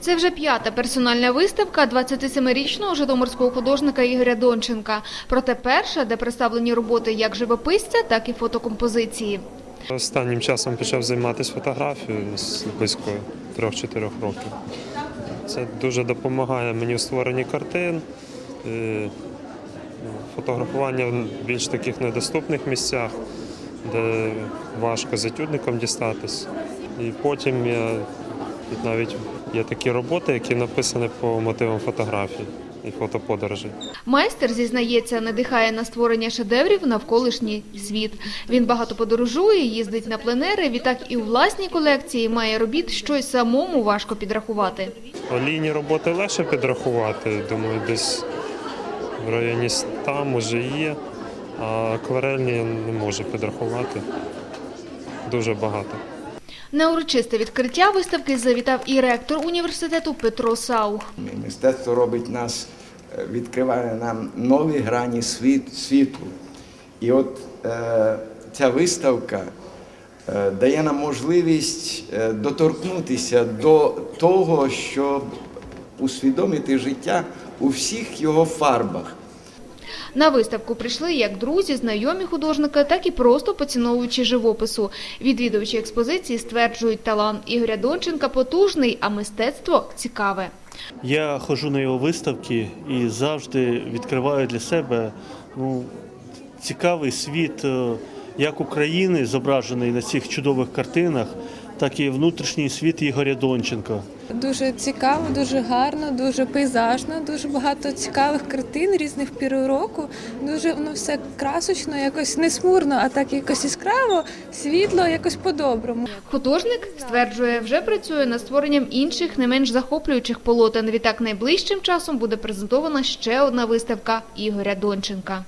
Це вже п'ята персональна виставка 27-річного житомирського художника Ігоря Донченка. Проте перша, де представлені роботи як живописця, так і фотокомпозиції. Останнім часом почав займатися фотографією з близько 3-4 років. Це дуже допомагає мені у створенні картин, е, фотографування в більш таких недоступних місцях, де важко з етюдником дістатись. І потім я тут навіть є такі роботи, які написані по мотивам фотографій і фотоподорожей. Майстер зізнається, надихає на створення шедеврів навколишній світ. Він багато подорожує, їздить на пленери. Відтак і у власній колекції має робіт, що й самому важко підрахувати. Олійні роботи легше підрахувати, думаю, десь в районі 100 може є, а акварельні я не можу підрахувати. Дуже багато. На урочисте відкриття виставки завітав і ректор університету Петро Саух. Мистецтво робить нас, е, відкриває нам нові грані світ, світу. І от е, ця виставка е, дає нам можливість е, доторкнутися до того, щоб усвідомити життя у всіх його фарбах. На виставку прийшли як друзі, знайомі художника, так і просто поціновуючи живопису. Відвідувачі експозиції стверджують, талант Ігоря Донченка потужний, а мистецтво цікаве. Я ходжу на його виставки і завжди відкриваю для себе ну, цікавий світ е, як України, зображений на цих чудових картинах, так і внутрішній світ Ігоря Донченка. Дуже цікаво, дуже гарно, дуже пейзажно, дуже багато цікавих картин різних пір року. Дуже воно все красочно, якось не смурно, а так якось яскраво, світло, якось по-доброму. Художник стверджує, вже працює над створенням інших не менш захоплюючих полотен. Відтак найближчим часом буде презентована ще одна виставка Ігоря Донченка.